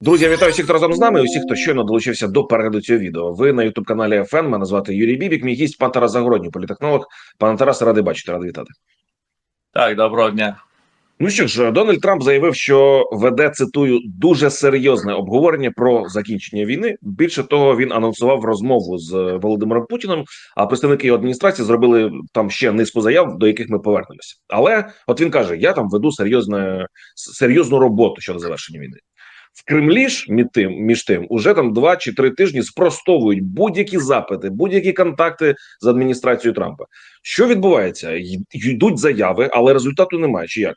Друзі, я вітаю всіх, хто разом з нами, і усіх, хто щойно долучився до перегляду цього відео. Ви на ютуб каналі ФН. Мене звати Юрій Бібік. Мій гість пан Тарас Загородній, політехнолог. Пане Тарасе, радий бачити, радий вітати. Так, доброго дня. Ну що ж, Дональд Трамп заявив, що веде цитую дуже серйозне обговорення про закінчення війни. Більше того, він анонсував розмову з Володимиром Путіним. А представники його адміністрації зробили там ще низку заяв, до яких ми повернемося. Але от він каже: я там веду серйозне серйозну роботу щодо завершення війни. В Кремлі ж між тим, між тим уже там два чи три тижні спростовують будь-які запити, будь-які контакти з адміністрацією Трампа. Що відбувається? Йдуть заяви, але результату немає. Чи як?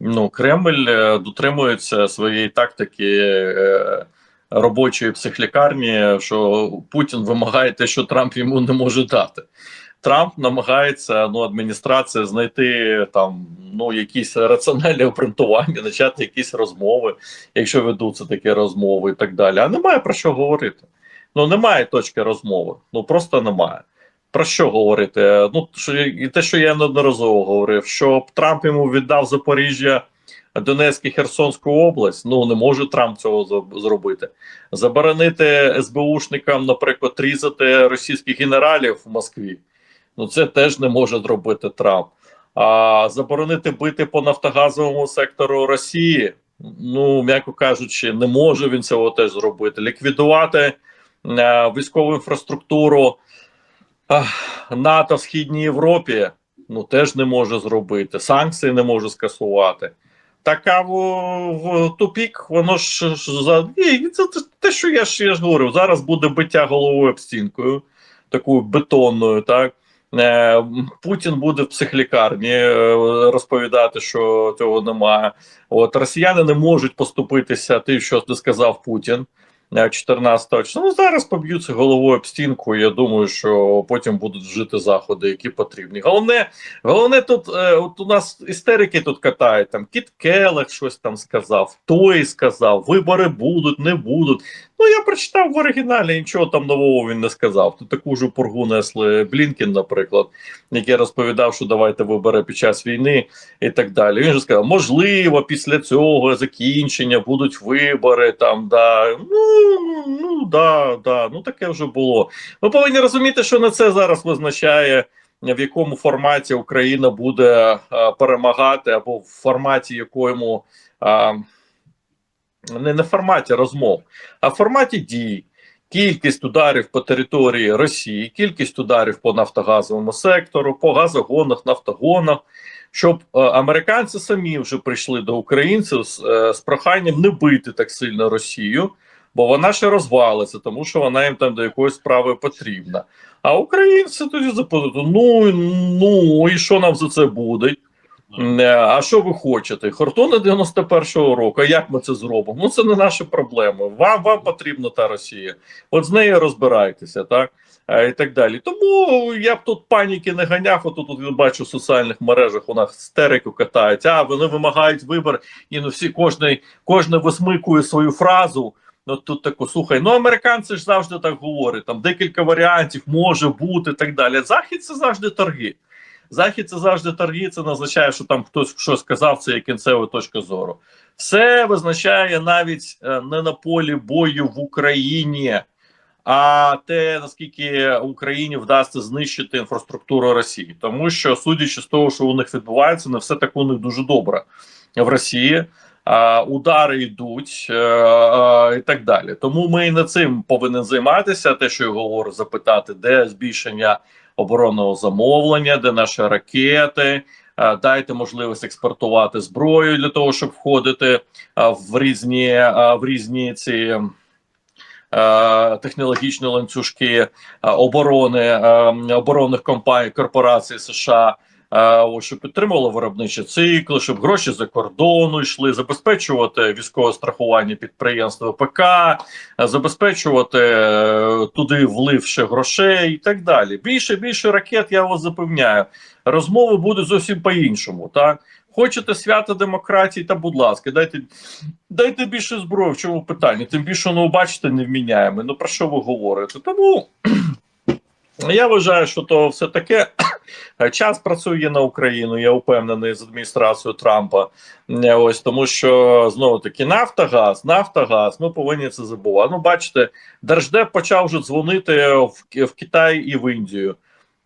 Ну, Кремль е, дотримується своєї тактики е, робочої психлікарні, що Путін вимагає те, що Трамп йому не може дати. Трамп намагається ну, адміністрація знайти там ну якісь раціональні обґрунтування, почати якісь розмови, якщо ведуться такі розмови і так далі. А немає про що говорити. Ну немає точки розмови. Ну просто немає. Про що говорити? Ну і те, що я неодноразово говорив, що Трамп йому віддав Запоріжжя, Донецьк Херсонську область. Ну не може Трамп цього зробити. Заборонити СБУшникам, наприклад, різати російських генералів в Москві. Ну це теж не може зробити Трамп. А заборонити бити по нафтогазовому сектору Росії. Ну, м'яко кажучи, не може він цього теж зробити. Ліквідувати е, військову інфраструктуру Ах, НАТО в Східній Європі ну теж не може зробити. Санкції не може скасувати. Така в, в тупік, воно ж ж за і це те- що я ж я ж говорю. Зараз буде биття головою об стінкою, такою бетонною, так. Е, Путін буде в психлікарні е, розповідати, що цього немає. От росіяни не можуть поступитися тим, що ти сказав Путін. е, 14 числа. Ну зараз поб'ються головою об стінку. Я думаю, що потім будуть вжити заходи, які потрібні. Головне, головне тут е, от у нас істерики тут катають. Там Кіт Келех щось там сказав, той сказав, вибори будуть, не будуть. Ну я прочитав в оригіналі, нічого там нового він не сказав. Тут таку ж пургу несли Блінкін, наприклад, який розповідав, що давайте вибори під час війни і так далі. Він же сказав, можливо, після цього закінчення будуть вибори. Там да ну, ну да, да, ну таке вже було. Ми повинні розуміти, що на це зараз визначає. В якому форматі Україна буде а, перемагати, або в форматі якому а, не на форматі розмов, а в форматі дій. Кількість ударів по території Росії, кількість ударів по нафтогазовому сектору, по газогонах, нафтогонах, щоб е, американці самі вже прийшли до українців з, е, з проханням не бити так сильно Росію, бо вона ще розвалиться, тому що вона їм там до якоїсь справи потрібна. А українці тоді запитали: ну, ну і що нам за це буде? Е, А що ви хочете? Хортона 91-го року. Як ми це зробимо? Ну це не наші проблеми. Вам вам потрібна та Росія. От з нею розбирайтеся, так Е, і так далі. Тому я б тут паніки не ганяв. Отут от я бачу в соціальних мережах у нас істерику катають. А вони вимагають вибор, і ну всі кожний кожне висмикує свою фразу. Ну тут таку слухай. Ну американці ж завжди так говорять. Там декілька варіантів може бути і так далі. Захід це завжди торги. Захід це завжди торги. Це не означає, що там хтось щось сказав, це є кінцева точка зору. Все визначає навіть е, не на полі бою в Україні, а те наскільки Україні вдасться знищити інфраструктуру Росії, тому що судячи з того, що у них відбувається, не все так у них дуже добре в Росії. Удари йдуть е, е, і так далі. Тому ми і над цим повинні займатися. Те, що я говорю, запитати, де збільшення оборонного замовлення, де наші ракети. Е, Дайте можливість експортувати зброю для того, щоб входити е, в різні е, в різні ці технологічні ланцюжки оборони оборонних компаній корпорацій США. Е, Щоб підтримували виробничі цикли, щоб гроші за кордону йшли, забезпечувати військове страхування підприємств ВПК, е, забезпечувати е, туди влив ще грошей і так далі. Більше більше ракет, я вас запевняю, розмови будуть зовсім по-іншому. Так хочете свято демократії, та будь ласка, дайте дайте більше зброї. В чому питання? Тим більше ну бачите, не вміняємо. Ну про що ви говорите? Тому я вважаю, що то все таке Час працює на Україну, я впевнений з адміністрацією Трампа. Ось тому, що знову таки Нафтогаз, Нафтогаз, ми повинні це забувати. Ну, бачите, Держдеп почав вже дзвонити в, в Китай і в Індію.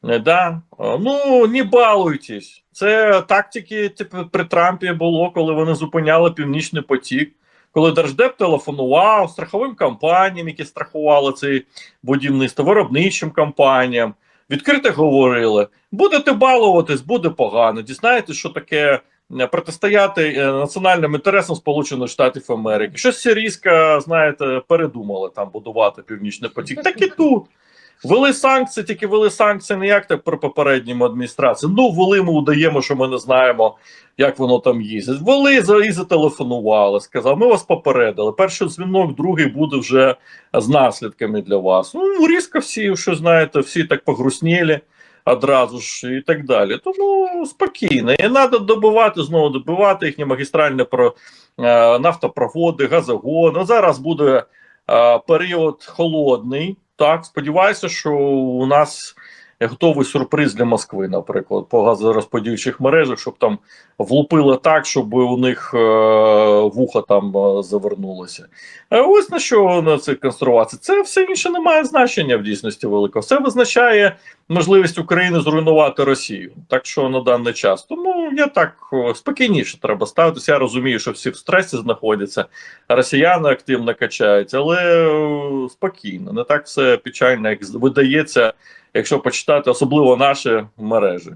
Да? Ну не балуйтесь. Це тактики типу, при Трампі було, коли вони зупиняли Північний потік. Коли Держдеп телефонував страховим компаніям, які страхували це будівництво, виробничим компаніям, відкрито говорили: будете балуватись, буде погано. Дізнаєтесь, що таке е, протистояти е, національним інтересам Сполучених Штатів Америки. Щось сирійська, знаєте, передумали там будувати північний потік. Так і тут. Вели санкції, тільки вели санкції не як так при попередньому адміністрації. Ну, вели, ми удаємо, що ми не знаємо, як воно там їздить. Вели і зателефонували, сказали, ми вас попередили. Перший дзвінок, другий буде вже з наслідками для вас. Ну, різко всі, що знаєте, всі так погрустніли одразу ж і так далі. Тому спокійно. І треба добивати, знову добивати їхні магістральні про, е, нафтопроводи, газогони. Зараз буде е, період холодний. Так, сподіваюся, що у нас готовий сюрприз для Москви, наприклад, по газорозподільчих мережах, щоб там влупило так, щоб у них е, вуха там е, завернулося. Е, ось на що на це конструюватися. Це все інше не має значення в дійсності великого. Це визначає можливість України зруйнувати Росію. Так що на даний час. Тому я так спокійніше треба ставитися. Я розумію, що всі в стресі знаходяться, росіяни активно качаються, але е, спокійно, не так все печально, як видається, якщо почитати, особливо наші мережі.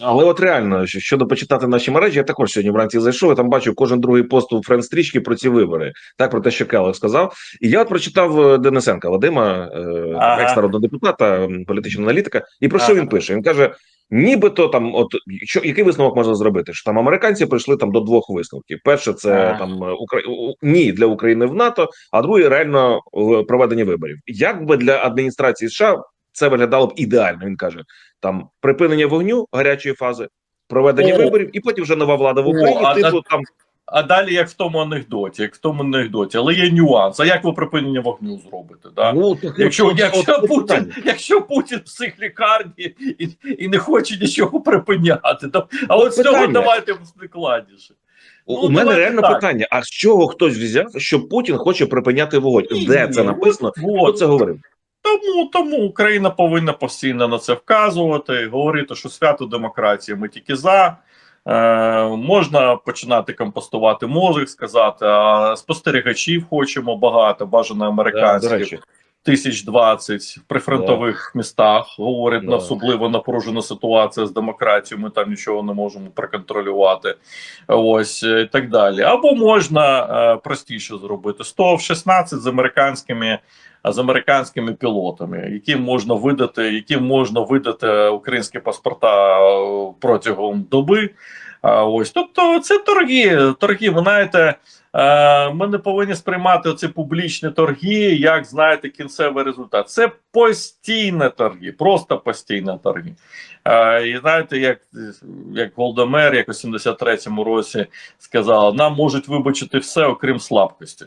Але от реально щодо почитати наші мережі, я також сьогодні вранці зайшов. Я там бачу кожен другий пост у френд-стрічки про ці вибори. Так про те, що Келех сказав. І я от прочитав е, Денисенка Вадима, е, Ага. екс-народного депутата, м, політичного аналітика. І про що Ага. він пише? Він каже: нібито там, от що який висновок можна зробити? Що там американці прийшли там до двох висновків. Перше, це Ага. там е, Укра... у- ні для України в НАТО, а другий реально проведення виборів. Як би для адміністрації США це виглядало б ідеально? Він каже: там припинення вогню гарячої фази, проведення О. виборів, і потім вже нова влада в О, Україні. а- типу там А далі, як в тому анекдоті, як в тому анекдоті, але є нюанс. А як ви припинення вогню зробите? Да? ну Якщо, якщо, Путін, якщо Путін в психлікарні і, і не хоче нічого припиняти, то, а от з цього давайте складніше. У- Ну, у мене реально так. питання: а з чого хтось взяв, що Путін хоче припиняти вогонь? Де це написано? От, Хто це говорив? Тому, тому Україна повинна постійно на це вказувати, говорити, що свято демократії ми тільки за. Е, можна починати компостувати мозок, сказати, а спостерігачів хочемо багато, бажано американських. речі, тисяч двадцять в прифронтових містах. Говорить Да. на особливо напружена ситуація з демократією. Ми там нічого не можемо проконтролювати. Ось е, і так далі. Або можна е, простіше зробити 100 в 16 з американськими. З американськими пілотами, яким можна видати, яким можна видати українські паспорта е, протягом доби. А, Ось тобто це торги. Торги, ви знаєте, Е, Ми не повинні сприймати ці публічні торги, як знаєте, кінцевий результат. Це постійні торги, просто постійні торги. І знаєте, як, як Голдомер, як у 73-му році сказала, нам можуть вибачити все, окрім слабкості.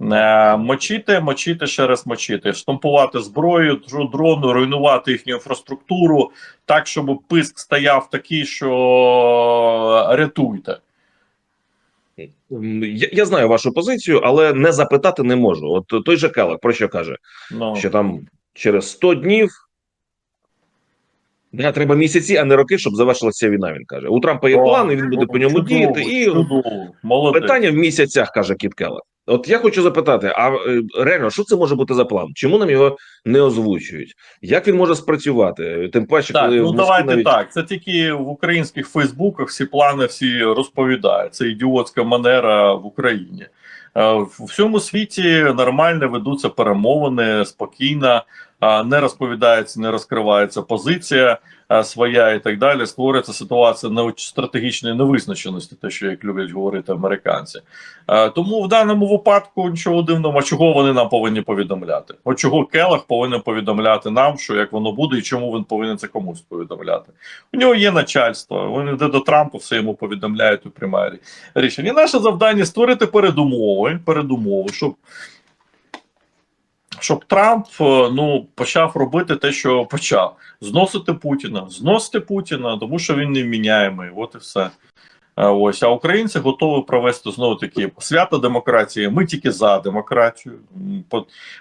Е, Мочити, мочити, ще раз мочити, штампувати зброю, дро- дрону, руйнувати їхню інфраструктуру так, щоб писк стояв такий, що рятуйте. Я, я знаю вашу позицію, але не запитати не можу. От той же Келек про що каже? Ну. Що там через 100 днів да, треба місяці, а не роки, щоб завершилася війна. Він каже. У Трампа є план, і він буде по ньому чудово, діяти. І чудово. Питання в місяцях, каже Кіт Келек. От я хочу запитати: а е, реально, що це може бути за план? Чому нам його не озвучують? Як він може спрацювати? Тим паче, Так, коли ну давайте навіть... так. Це тільки в українських Фейсбуках всі плани всі розповідають. Це ідіотська манера в Україні. Е, В всьому світі нормально ведуться перемовини спокійно, е, не розповідається, не розкривається позиція своя і так далі. Створюється ситуація неоч- стратегічної невизначеності, те, що як люблять говорити американці. Е, Тому в даному випадку нічого дивного, чого вони нам повинні повідомляти? От чого Келах повинен повідомляти нам, що як воно буде, і чому він повинен це комусь повідомляти? У нього є начальство. Він йде до Трампа, все йому повідомляють і приймає рішення. І наше завдання створити передумови, передумови, щоб щоб Трамп е, ну почав робити те, що почав: зносити Путіна, зносити Путіна, тому що він невміняємий. От і все. Ось, а українці готові провести знову таки свято демократії. Ми тільки за демократію.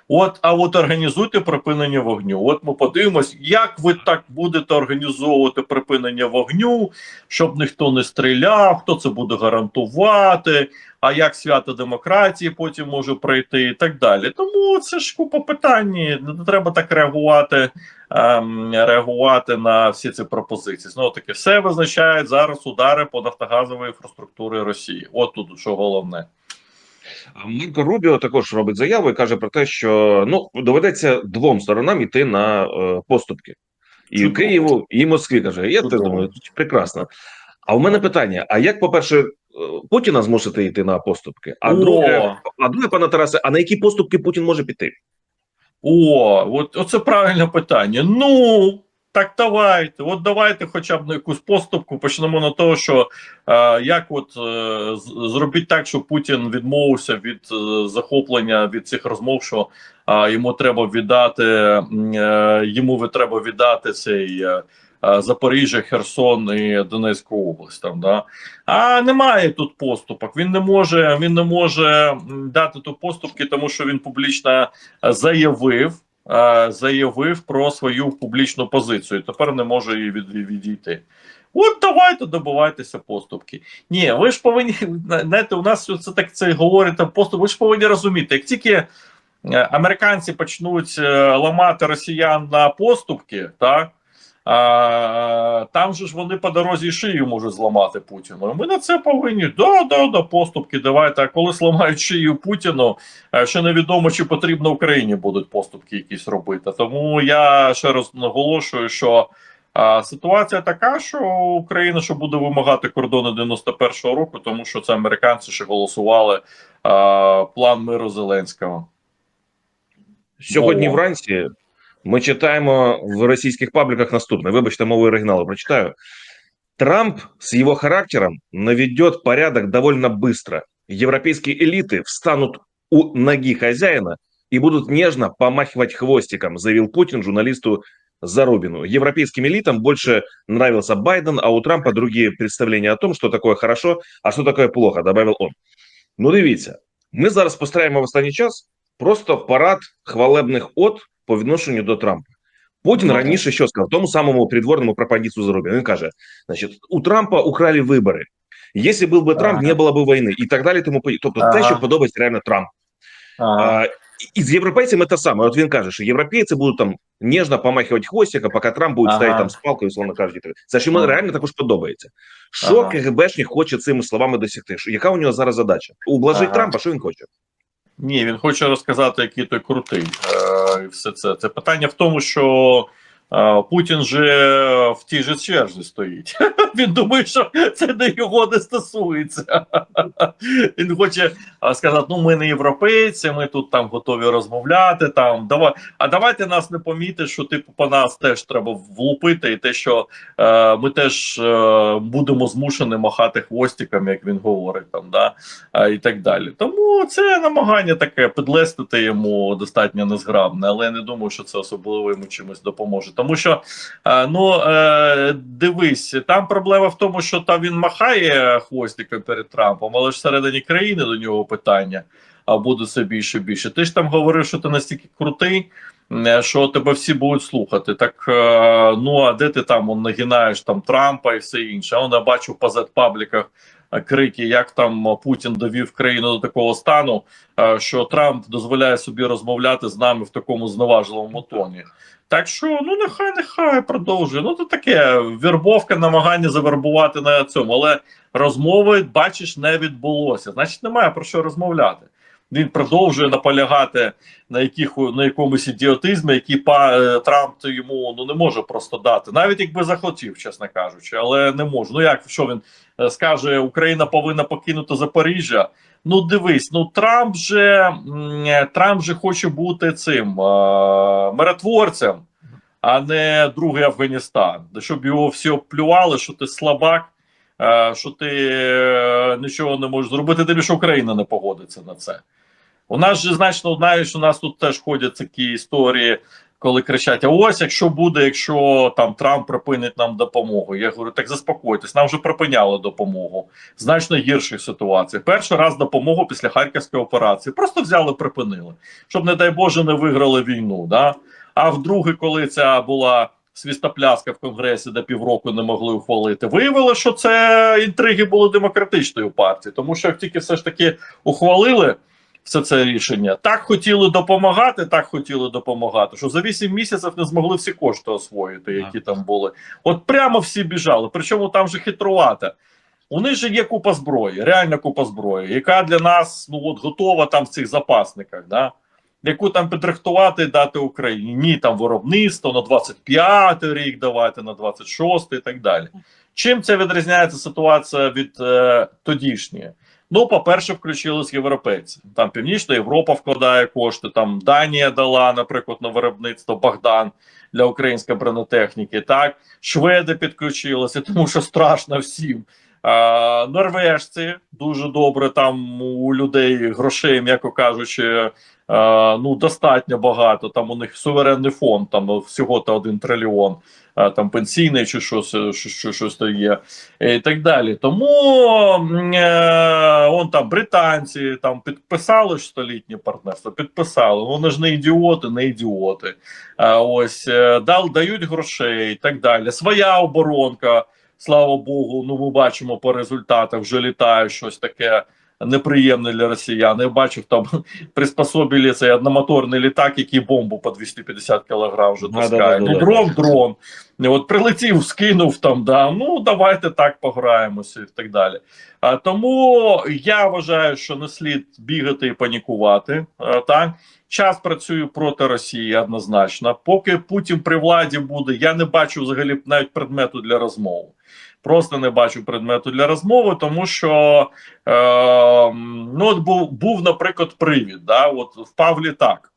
От, а от організуйте припинення вогню. От ми подивимось, як ви так будете організовувати припинення вогню, щоб ніхто не стріляв, хто це буде гарантувати, а як свято демократії потім може пройти, і так далі. Тому це ж купа питань. Не треба так реагувати ем, реагувати на всі ці пропозиції. Знову таки, все визначають зараз удари по нафтогазовій інфраструктурі Росії. От тут що головне. Марко Рубіо також робить заяву і каже про те, що ну доведеться двом сторонам йти на е, поступки. І Чудово. Києву, і Москві каже: я Чудово. думаю, прекрасно. А у мене питання: а як, по-перше, Путіна змусити йти на поступки? А О! друге, а друге, пане Тарасе, а на які поступки Путін може піти? О, от оце правильне питання. Ну так давайте. От давайте, хоча б на якусь поступку. Почнемо на того, що е, як от е, зробіть так, щоб Путін відмовився від е, захоплення від цих розмов, що е, йому треба віддати е, йому треба віддати цей. е, Запоріжжя, Херсон і Донецьку область там, да. А немає тут поступок. Він не може, він не може дати тут поступки, тому що він публічно заявив, е, заявив про свою публічну позицію. Тепер не може її від, відійти. От давайте добивайтеся поступки. Ні, ви ж повинні знаєте, у нас це так це говорить там поступ. Ви ж повинні розуміти, як тільки е, американці почнуть е, ламати росіян на поступки, так. А, там же ж вони по дорозі шию можуть зламати Путіну. Ми на це повинні. Да, да, да, поступки. Давайте. А коли зламають шию Путіну, е, ще невідомо, чи потрібно Україні будуть поступки якісь робити. Тому я ще раз наголошую, що а, ситуація така, що Україна ще буде вимагати кордони 91-го року, тому що це американці ще голосували а, план миру Зеленського. Сьогодні О. вранці ми читаємо в російських пабліках наступне. Вибачте, мовою оригіналу прочитаю. Трамп с его характером наведет порядок довольно быстро. Европейские элиты встанут у ноги хозяина и будут нежно помахивать хвостиком, заявил Путин журналисту Зарубину. Европейским элитам больше нравился Байден, а у Трампа другие представления о том, что такое хорошо, а что такое плохо, добавил он. Ну, дивіться, ми зараз спостерігаємо в останній час просто парад хвалебних от по відношенню до Трампа. Путін Ну, раніше що сказав тому самому придворному пропагандисту Зарубіну. Він каже: значить, у Трампа украли вибори. Якщо був би Трамп, Ага. не було б війни, і так далі. Тому тобто, те, що подобається реально Трампу. Ага. І- з європейцями те саме. От він каже, що європейці будуть там ніжно помахувати хвостика, поки Трамп буде Ага. стояти там з палкою, условно кажучи. Це ж йому Ага. реально також подобається. Що Ага. КГБшник хоче цими словами досягти? Яка у нього зараз задача? Ублажить Ага. Трампа, що він хоче? Ні, він хоче розказати, який той крутий. Е, все це. Це питання в тому, що Путін же в тій же черзі стоїть. Він думає, що це до його не стосується. Він хоче е, сказати: ну, ми не європейці, ми тут там готові розмовляти. Там давай, а давайте нас не помітить, що типу по нас теж треба влупити, і те, що е, ми теж е, будемо змушені махати хвостиками, як він говорить, там да а, і так далі. Тому це намагання таке підлестити йому достатньо незграбне, але я не думаю, що це особливо йому чимось допоможе. Тому що е, ну е, дивись, там проблема в тому, що там він махає хвостиком перед Трампом, але ж всередині країни до нього питання. А буде все більше більше. Ти ж там говорив, що ти настільки крутий, е, що тебе всі будуть слухати. Так ну а де ти там он, нагинаєш там Трампа і все інше? Он я бачу по Z-пабліках е, крики, як там Путін довів країну до такого стану, що Трамп дозволяє собі розмовляти з нами в такому зневажливому тоні. Так що ну нехай, нехай продовжує. Ну то таке вербовка, намагання завербувати на цьому, але розмови, бачиш, не відбулося. Значить, немає про що розмовляти. Він продовжує наполягати на яких на якомусь ідіотизмі, який па е, Трамп йому ну не може просто дати, навіть якби захотів, чесно кажучи, але не може. Ну як що він е, скаже, Україна повинна покинути Запоріжжя. Ну дивись, ну Трамп же Трамп же хоче бути цим миротворцем, а не другий Афганістан. Щоб його всі обплювали, що ти слабак, що ти е, нічого не можеш зробити, тим, що Україна не погодиться на це. У нас же значно знаєш, у нас тут теж ходять такі історії, коли кричать: а ось якщо буде, якщо там Трамп припинить нам допомогу. Я говорю, так заспокойтесь, нам вже припиняли допомогу. Значно гірших ситуацій. Перший раз допомогу після харківської операції просто взяли, припинили, щоб, не дай Боже, не виграли війну. Да? А вдруге, коли ця була свістопляска в конгресі, де півроку не могли ухвалити, виявилося, що це інтриги були демократичної партії, тому що як тільки все ж таки ухвалили все це рішення, так хотіли допомагати, так хотіли допомагати, що за 8 місяців не змогли всі кошти освоїти, які там були. От прямо всі біжали. Причому там же хитрувата. У них же є купа зброї, реальна купа зброї, яка для нас ну от готова там в цих запасниках. Да? яку там підрихтувати і дати Україні. Ні, там виробництво на 25 рік давайте, на 26 і так далі. Чим це відрізняється ситуація від е, тодішньої? Ну, по-перше, включились європейці. Там Північна Європа вкладає кошти, там Данія дала, наприклад, на виробництво Богдан для української бронетехніки. Так, шведи підключилися, тому що страшно всім. Норвежці дуже добре. Там у людей грошей, м'яко кажучи, ну достатньо багато. Там у них суверенний фонд, там всього то один трильйон, там пенсійний чи щось, що, що, щось то є, і так далі. Тому е, он там британці там підписали столітнє партнерство, підписали. Вони ж не ідіоти, не ідіоти. Ось е, дал дають грошей і так далі. Своя оборонка. Слава Богу, ну ми бачимо по результатах, вже літає щось таке неприємне для росіян. Я бачив там приспособили цей одномоторний літак, який бомбу по 250 кг вже таскає. ну дрон, дрон. От прилетів, скинув там, да, ну давайте так пограємося і так далі. А, тому я вважаю, що не слід бігати і панікувати. А, так час працює проти Росії однозначно. Поки Путін при владі буде, я не бачу взагалі навіть предмету для розмови. Просто не бачу предмету для розмови, тому що е, ну от був, був, наприклад, привід. Да, от впав літак.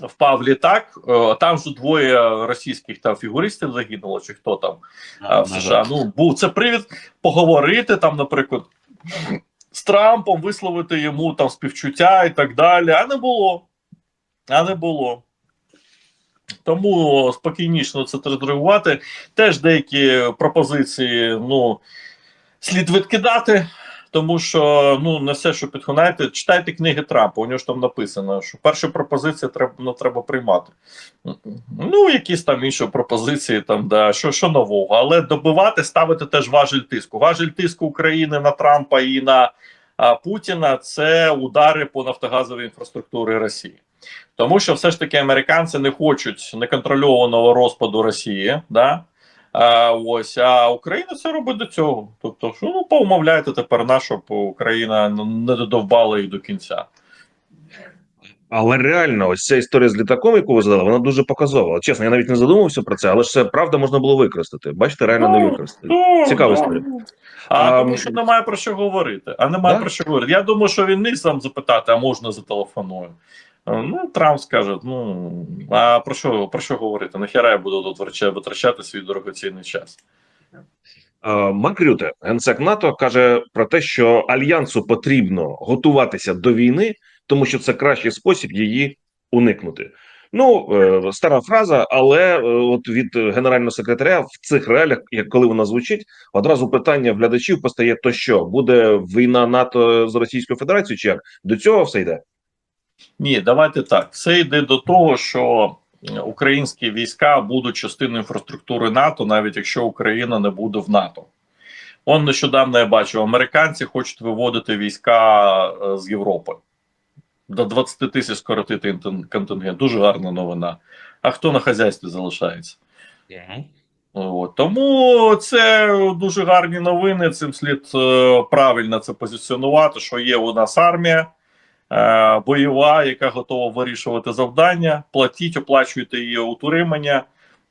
Впав літак, е, там ж двоє російських там фігуристів загинуло, чи хто там а, в США. Ну був це привід поговорити там, наприклад, з Трампом, висловити йому там співчуття і так далі. А не було. А не було. Тому спокійніше це реагувати. Теж деякі пропозиції ну, слід відкидати, тому що ну, не все, що підхонаєте, читайте книги Трампа. У нього ж там написано, що перші пропозиції треба не треба приймати. Ну, якісь там інші пропозиції, там, да, що що нового, але добивати, ставити теж важель тиску. Важель тиску України на Трампа і на а, Путіна це удари по нафтогазовій інфраструктурі Росії. Тому що все ж таки американці не хочуть неконтрольованого розпаду Росії, да? а, ось а Україна це робить до цього. Тобто, що ну поумовляйте тепер на щоб Україна не додовбала їх до кінця. Але реально, ось ця історія з літаком, яку ви задали, вона дуже показова. Чесно, я навіть не задумувався про це, але ж це правда можна було використати. Бачите, реально не використати. Ну, Цікава ну. історія. А, А, тому що немає про що говорити. А немає Да? про що говорити. Я думаю, що він міг сам запитати, а можна зателефоную. Е, Ну, Трамп скаже: ну а про що про що говорити? Нахіра я буду тут витрачати- свій дорогоцінний час. Е, Марк Рюте, генсек НАТО, каже про те, що альянсу потрібно готуватися до війни, тому що це кращий спосіб її уникнути. Ну, е, стара фраза, але от від генерального секретаря в цих реаліях, як коли вона звучить, одразу питання глядачів постає: то що буде війна НАТО з Російською Федерацією? Чи як до цього все йде? Ні, давайте так. Все йде до того, що українські війська будуть частиною інфраструктури НАТО, навіть якщо Україна не буде в НАТО. Он нещодавно я бачив, американці хочуть виводити війська е, з Європи. До 20 тисяч скоротити контингент. Дуже гарна новина. А хто на хазяйстві залишається? От. Тому це дуже гарні новини. Цим слід е, правильно це позиціонувати, що є у нас армія бойова, яка готова вирішувати завдання. Платіть, оплачуйте її утримання.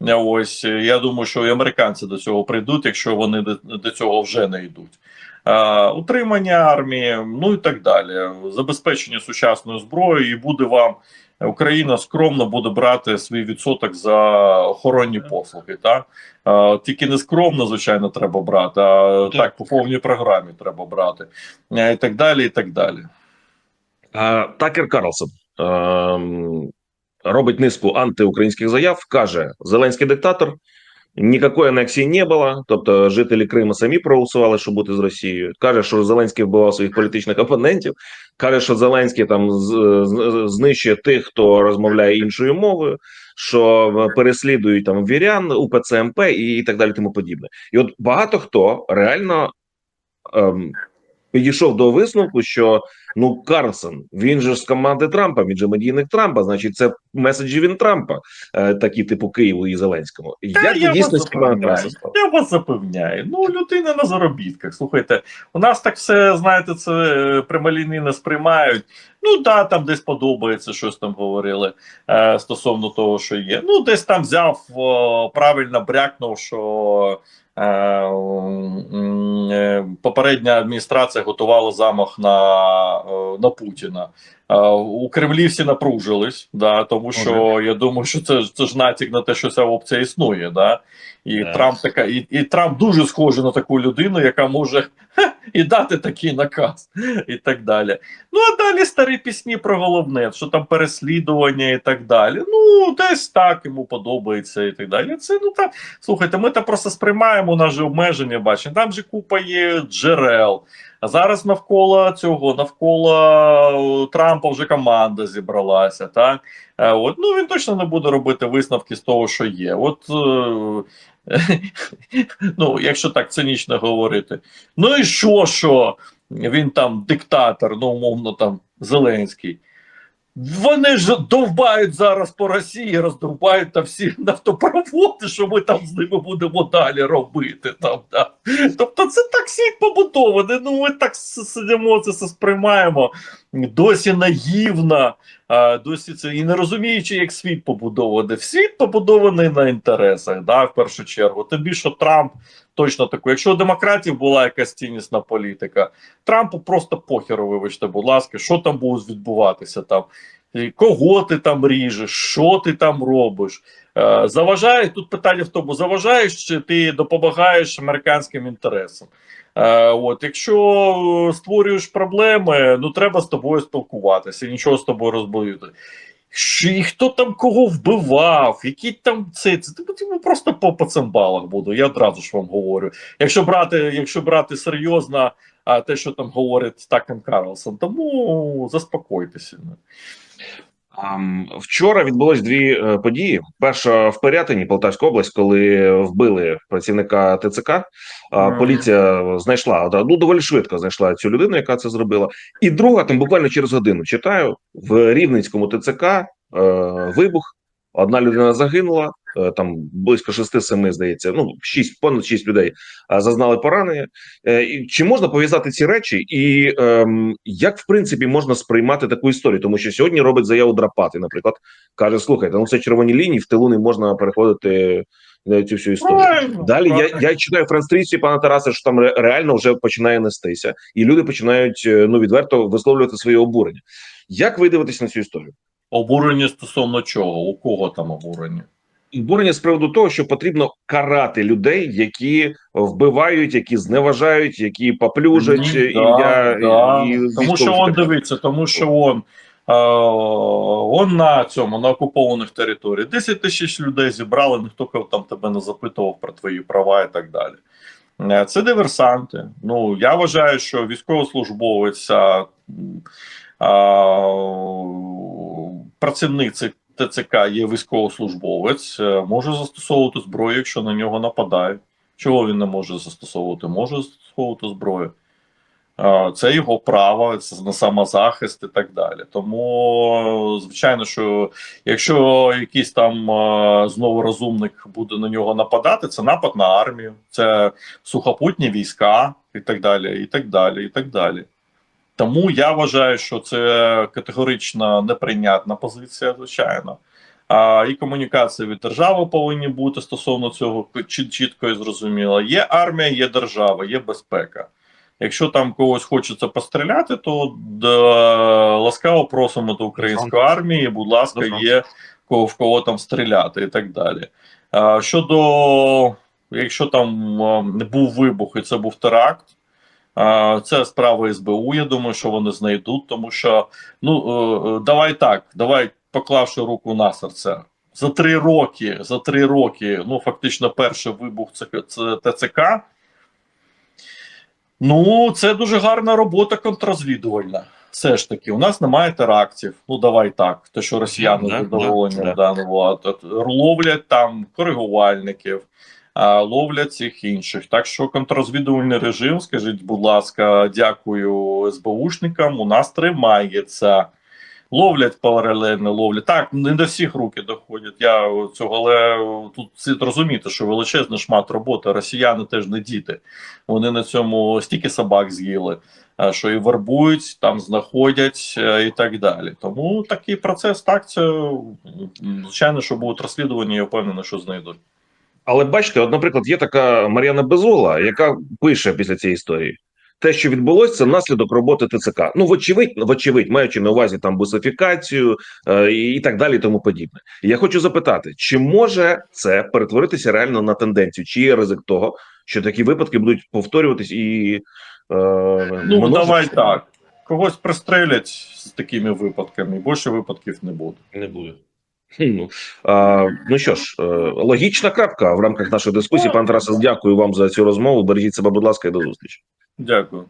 Е, Ось е, я думаю, що і американці до цього прийдуть, якщо вони до, цього вже не йдуть. Е, утримання армії, ну і так далі. Забезпечення сучасною зброєю, і буде вам Україна скромно буде брати свій відсоток за охоронні послуги. Так? Е, тільки не скромно, звичайно, треба брати, а так, по повній програмі треба брати. Е, і так далі, і так далі. А, Такер Карлсон ем, робить низку антиукраїнських заяв. каже: Зеленський диктатор. Ніякої анексії не було, тобто жителі Криму самі проголосували, щоб бути з Росією. Каже, що Зеленський вбивав своїх політичних опонентів. Каже, що Зеленський там знищує тих, хто розмовляє іншою мовою, що переслідують там вірян, УПЦ МП і, і так далі, тому подібне. І от багато хто реально ем, підійшов до висновку, що ну Карлсон, він же з команди Трампа, він же медійник Трампа, значить, це меседжі він Трампа, е, такі типу Києву і Зеленському. Та Як я дійсно з команди запевняю, я вас запевняю. Ну, людина на заробітках. Слухайте, у нас так все, знаєте, це е, прямолінійно сприймають. Ну, да, там десь подобається, щось там говорили е, стосовно того, що є. Ну, десь там взяв, о, правильно брякнув, що попередня адміністрація готувала замах на, е, на Путіна. У Кремлі всі напружились, да, тому що я думаю, що це, це ж натяк на те, що ця опція існує. Да? І Так. Трамп така, і, і Трамп дуже схожий на таку людину, яка може ха, і дати такий наказ, і так далі. Ну а далі старі пісні про головне, що там переслідування і так далі. Ну, десь так йому подобається і так далі. Це ну так. Слухайте, ми там просто сприймаємо наші обмеження, бачимо. Там же купа є джерел. А зараз навколо цього, навколо е, Трампа вже команда зібралася. Так Е, от ну він точно не буде робити висновки з того, що є. От е, ну, якщо так цинічно говорити. Ну і що, що він там диктатор, ну умовно там Зеленський. Вони ж довбають зараз по Росії, роздовбають там всі нафтопроводи, що ми там з ними будемо далі робити. Там, да. Тобто це так світ побудований. Ну ми так сидимо, це сприймаємо. Досі наївно, а, досі це і не розуміючи, як світ побудований. Світ побудований на інтересах, да, в першу чергу. Тим більше Трамп точно таку. Якщо у демократів була якась ціннісна політика, Трампу просто похеру, вибачте, будь ласка, що там буде відбуватися там. Кого ти там ріжеш, що ти там робиш? Е, заважає тут питання в тому: заважаєш чи ти допомагаєш американським інтересам? Е, от, якщо створюєш проблеми, ну треба з тобою спілкуватися, нічого з тобою розбоювати. І хто там кого вбивав, які там це, це ну, просто по пацанбалах буду. Я одразу ж вам говорю. Якщо брати, якщо брати серйозно те, що там говорить Такен Карлсон, тому заспокойтеся. Вчора відбулось дві е, події. Перша в Пирятині, Полтавська область, коли вбили працівника ТЦК. Поліція знайшла ну доволі швидко знайшла цю людину, яка це зробила. І друга там буквально через годину читаю в Рівненському ТЦК е, вибух. Одна людина загинула. Е, Там близько 6-7, здається, ну 6, понад 6 людей е, зазнали поранення. Е, Чи можна пов'язати ці речі, і ем, як в принципі можна сприймати таку історію? Тому що сьогодні робить заяву Драпати, наприклад, каже: слухайте, ну це червоні лінії, в тилу не можна переходити цю всю історію. Далі я, я читаю в пана Тараса, що там реально вже починає нестися, і люди починають ну відверто висловлювати своє обурення. Як ви дивитесь на цю історію? Обурення стосовно чого? У кого там обурення? Обурення з приводу того, що потрібно карати людей, які вбивають, які зневажають, які поплюжать Ні, е, да, ім'я да. і тому що он дивиться, тому що он, е, он на цьому на окупованих територіях 10 тисяч людей зібрали, ніхто там тебе не запитував про твої права і так далі. Е, Це диверсанти. Ну я вважаю, що військовослужбовець, м, працівник цих ТЦК є військовослужбовець, е, може застосовувати зброю, якщо на нього нападають. Чого він не може застосовувати? Може застосовувати зброю. Е, Це його право, це на самозахист і так далі. Тому, звичайно, що якщо якийсь там е, знову розумник буде на нього нападати, це напад на армію, це сухопутні війська і так далі, і так далі, і так далі. Тому я вважаю, що це категорично неприйнятна позиція, звичайно. А, і комунікації від держави повинні бути стосовно цього чітко і зрозуміло. Є армія, є держава, є безпека. Якщо там когось хочеться постріляти, то ласкаво просимо до української армії. Будь ласка, є кого в кого там стріляти і так далі. А, щодо якщо там а, був вибух і це був теракт, Це справа СБУ. Я думаю, що вони знайдуть, тому що ну е, е, давай так, давай поклавши руку на серце. За три роки, за три роки, ну фактично, перший вибух ТЦК. Ну, це дуже гарна робота контррозвідувальна. Все ж таки, у нас немає терактів. Ну давай так. Те, що росіяни Да, задоволені да, да, ну, от, ловлять там коригувальників, ловлять цих інших. Так що контррозвідувальний режим, скажіть, будь ласка, дякую СБУшникам. У нас тримається. Ловлять паралельно, ловлять. Так, не до всіх руки доходять. Я цього, але тут слід розуміти, що величезний шмат роботи. Росіяни теж не діти. Вони на цьому стільки собак з'їли, що і вербують, там знаходять е, і так далі. Тому такий процес, так, це звичайно, що будуть розслідування, я впевнений, що знайдуть. Але бачите, от, наприклад, є така Мар'яна Безола, яка пише після цієї історії. Те, що відбулося, це наслідок роботи ТЦК. Ну, вочевидь, вочевидь, маючи на увазі там бусифікацію е, і так далі, і тому подібне. Я хочу запитати, чи може це перетворитися реально на тенденцію? Чи є ризик того, що такі випадки будуть повторюватись і е, Ну, давай так. Когось пристрелять з такими випадками, більше випадків не буде. Не буде. Ну, ну що ж, е, логічна крапка в рамках нашої дискусії. Пан Тарас, дякую вам за цю розмову. Бережіть себе, будь ласка, і до зустрічі. Дякую.